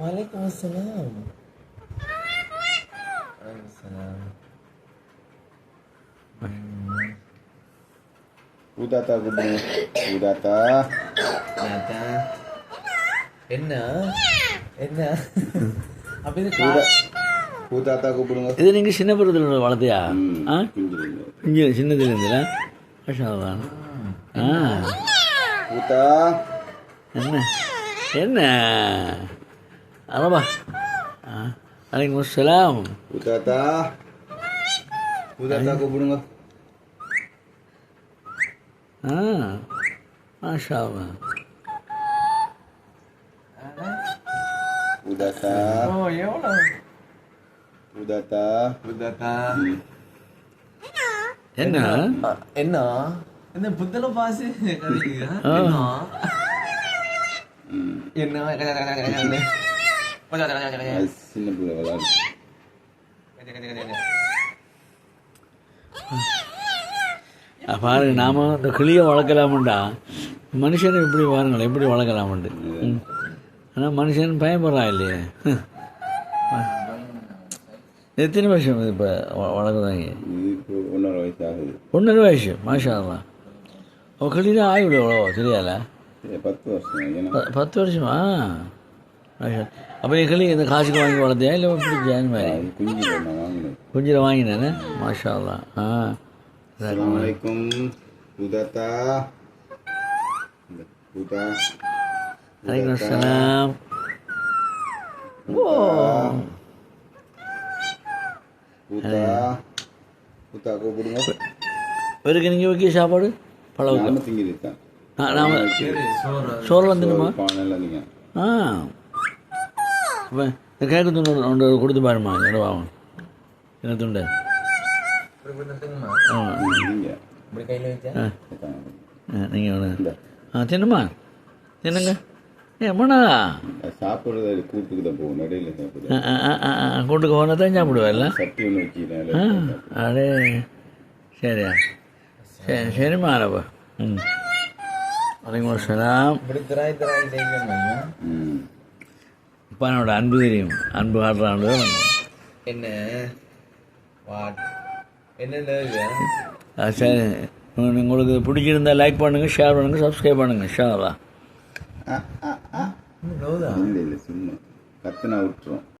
Waalaikumsalam. Waalaikumsalam. பூதாத்தா கூப்பிடுங்க பூதாத்தா Nata. என்ன என்ன அப்ப இது பூதா கா- பூதாத்தா கூப்பிடுங்க இது நீங்கள் சின்ன பருவத்தில் வளர்த்தியா ஆ. இங்கே சின்னதுலேருந்துல? மாஷால்லாம் ஆ. பூதா என்ன? என்ன? அரபா ஆ அலைக்கும் அஸ்ஸலாம் பூதாத்தா பூதாத்தா கூப்பிடுங்க ஆ மாஷால்லா பூதாத்தா ஓ எவ்வளோ பூதாத்தா புத்தகா ம். என்ன என்ன என்ன புத்தல பாசு கதைக்குதா? ஆ. என்ன ம். என்ன அது சின்ன பிள்ளை விளாடு ஆ, பாருங்க நாம இந்த கிளியை வளர்க்கலாமுண்டா மனுஷனை இப்படி பாருங்களேன் எப்படி வளர்க்கலாமுண்டு ஆனால் மனுஷன் பயப்படுறான் இல்லையே. எத்தனை வருஷம் இப்போ வளர்க்குறாங்க ஒன்றரை வயசு ஆகுது ஒன்றரை வயசு மாஷா அல்லாஹ். ஓ கிளியில் ஆயுள் எவ்வளோ தெரியாதா பத்து வருஷம் பத்து வருஷமா அப்போ என் கிளி இந்த காசுக்கு வாங்கி வளர்த்தியா? இல்லை பிடிச்சா இந்த மாதிரி குஞ்சில் வாங்கினேனே? மாஷா அல்லாஹ். ஆ அலைக்கும். பூதாத்தா இந்த பூதா அலைக்கும் அஸ்ஸலாம். பூதா பூதா கூப்பிடுங்க. இவருக்கு நீங்கள் வைக்க சாப்பாடு? திங்கிருக்கேன் நாம் சோறு நீங்கள் ஆ. இப்போ இந்த கேக்கு துண்டு ஒன்று கொடுத்து பாருமா இடவாகும் என்ன துண்டு நீங்கள் ஒன்று ஆ தின்னுமா தின்னுங்க ஏ மண்ணா சாப்பிட்றது கூட்டுக்கு தான் போகும் ஆ ஆ கூட்டுக்கு போனால் தான் சாப்பிடுவேல்ல சட்டி ஒன்று வச்சுக்கிறேன் ஆ அடே சரியா சரி சரிம்மா அரப்பா ம் வலைக்கம் அஸ்ஸலாம் என்னோட அன்பு தெரியும். அன்பு காட்டுறான்னு என்ன? வாட் என்ன சரி. உங்க- உங்களுக்கு பிடிச்சிருந்தா லைக் பண்ணுங்கள் ஷேர் பண்ணுங்கள் சப்ஸ்கிரைப் பண்ணுங்கள் ஷாலா ஆ ஆ ஆ. நோதா இல்லை இல்லை சும்மா. கத்துனா விட்டுரும்.